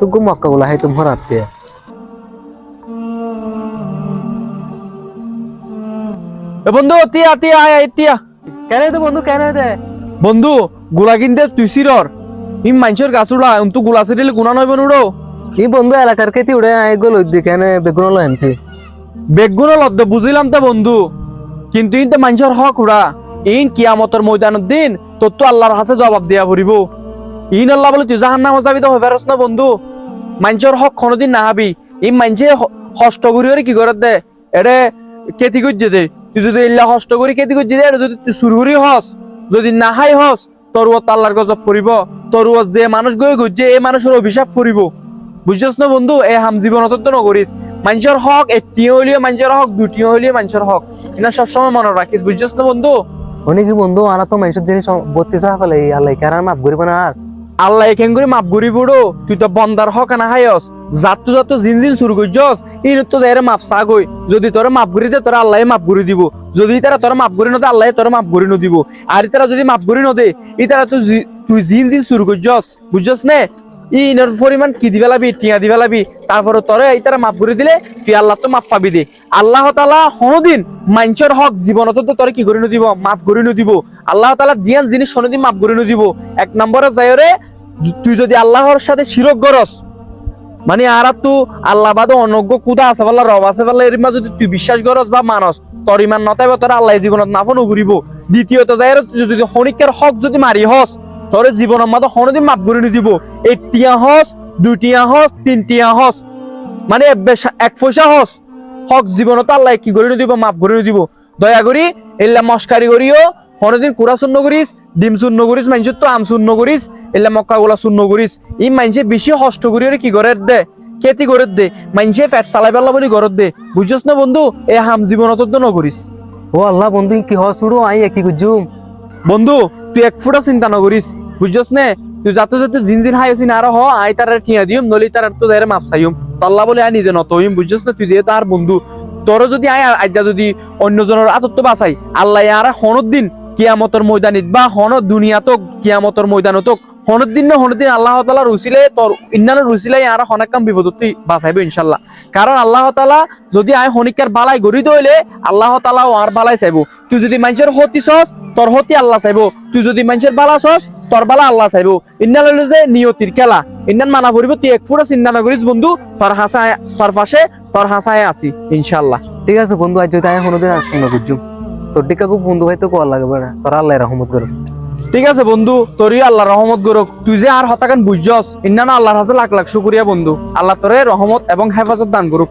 তুগু মক্কা গুলা হাই তুমি হরাতে এ বন্ধু তিয়া তিয়া আয় আয় তিয়া। কেন তো বন্ধু কেন দে? বন্ধু গুলা কিনতে তুই সিরর ইম মাইনসের গাছ উড়া তো গুলা সিরিলে গুণা নয় বনুড়ো ই বন্ধু এলাকার কেতি উড়ে আই গল দি কেন বেগুন লো এনতি বেগুন লদ্দ বুঝিলাম তো বন্ধু। কিন্তু ইনতে মাইনসের হক উড়া ইন কিয়ামতর ময়দানের দিন তোর তো আল্লাহর হাসে জবাব দিয়া পড়িব ইন আল্লাহ বলে তুই জাহান নামে যাবি তো হয়ে ফেরস না বন্ধু? মাইনসের হক কোনোদিন না হাবি ই মাইনসে হষ্ট করি কি করে দে? এরে কেতি করছে দে। তুই যদি ইল্লা হষ্ট করি কেতি করছে দে এটা যদি তুই সুরহুরি হস, যদি নাহাই হস, তোর ও আল্লাহর গজব পড়িব তোর ও যে মানুষ গয়ে গুজছে, এই মানুষের অভিশাপ পড়িব বুঝছস না বন্ধু? এ হাম জীবনত তো নকরিস মানুষের হক একটিও হইলেও মানুষের হক, দুটিও হইলেও মানুষের হক। এটা সবসময় মনে রাখিস, বুঝছস না বন্ধু? উনি কি বন্ধু, আনা তো মানুষের জিনিস বত্তি চাহ ফেলে আল্লাহ কেন মাফ করিব না আর। আল্লাহ এখান করে মাপ গড়ি বুড়ো। তুই তো বন্দার হক না হাইস যত জিন জিন শুরু করছস ইন তো যাই মাপ চা গই যদি তোর মাপ গড়ি দে, তোর আল্লাহ মাপ গড়ি দিব। যদি তারা তোর মাপ গড়ি নদে আল্লাহ তোর মাপ গড়ি নদিব। আর তারা যদি মাপ গড়ি নদে ই তারা তুই তুই জিন জিন শুরু করছস বুঝছস নে? ইনের পরিমাণ কি দিবে লাবি, টিয়া দিবে লাবি? তারপরে তোরে এই তারা মাপ করে দিলে, তুই আল্লাহ তো মাপ পাবি দে। আল্লাহ তালা হনদিন মাঞ্চর হক জীবনত তো তোরে কি করে নদিব, মাফ করে নদিব। আল্লাহ তালা দিয়ান জিনিস হনদিন মাফ করে নদিব। এক নম্বরে যায়রে তুই যদি আল্লাহর সাথে শিরক গরস মানে আর তু আল্লাহ বাদে অনজ্ঞ কুদা আছে পাল্লা রব আছে পাল্লা এর যদি তুই বিশ্বাস করস বা মানস, তোর ইমান নতাইব, তোর আল্লাহ জীবনত নাফন ঘুরিব দ্বিতীয়ত যাই যদি হনিকের হক যদি মারি হস, তোর জীবনের মাঝে হনদিন মাপ করে নিদিব। একটিয়া হস দুটিয়া হস, তিনটিয়া হস মানে এক পয়সা হস। হক জীবনত আল্লাহ কি করে দিব মাফ করে দিব দয়া করি এল্লা মস্কারি করিও হনদিন কুড়া শূন্য করিস ডিম শূন্য করিস মানুষের তো আম শূন্য করিস এল্লা মক্কা গুলা শূন্য করিস। ই মানুষে বেশি হষ্ট করি কি করে দে? খেতি করে দে? মানুষে ফ্যাট চালাই পেলা বলি ঘরত দে। বুঝছস না বন্ধু? এ হাম জীবনত তো নকরিস ও আল্লাহ বন্ধু কি হস উড়ো আই কি গুজুম। বন্ধু তুই এক ফুটা চিন্তা নকরিস বুঝছস নে? তুই যাতে যাতে জিন জিন হাই আছিস আর হ আই তার ঠিয়া দিম নলি তার তো যাই মাপ চাইম তল্লা বলে আই নিজে নতইম বুঝছস না? তুই যে তার বন্ধু তোর যদি আই আজ্জা যদি অন্যজনের আতত্ব বাঁচাই আল্লাহ আর হনদ দিন কিয়ামতর ময়দানিত বা হন দুনিয়াতক, কিয়ামতর ময়দানতক হনদ দিন না দিন আল্লাহ তালা রুসিলে তোর ইন্নানের রুসিলাই আর হনাকাম বিপদ তুই ইনশাল্লাহ কারণ আল্লাহ তালা যদি আয় হনিকার বালাই গড়ি দইলে, আল্লাহ তালা আর বালাই চাইব। তুই যদি মানুষের হতি সস তোর হতি আল্লাহ চাইব। তুই যদি মানুষের বালা সস তোর বালা আল্লাহ চাইব। ইন্নান হইল যে নিয়তির খেলা। ইন্নান মানা করিব তুই এক ফুটা চিন্তা না বন্ধু, তোর হাসায়, তোর পাশে, তোর হাসায় আছি ইনশাল্লাহ ঠিক আছে বন্ধু, আজ যদি আই কোনোদিন আসছি না গুজুম তোর ডিকাকু বন্ধু ভাই তো কল লাগবে না আল্লাহ রহমত করবে ঠিক আছে বন্ধু, তোরই আল্লাহ রহমত গরক তুই যে আর হতাকান বুঝছস, ইন্না না আল্লাহর হাসে লাখ লাখ শুকরিয়া বন্ধু। আল্লাহ তোরে রহমত এবং হেফাজত দান করুক।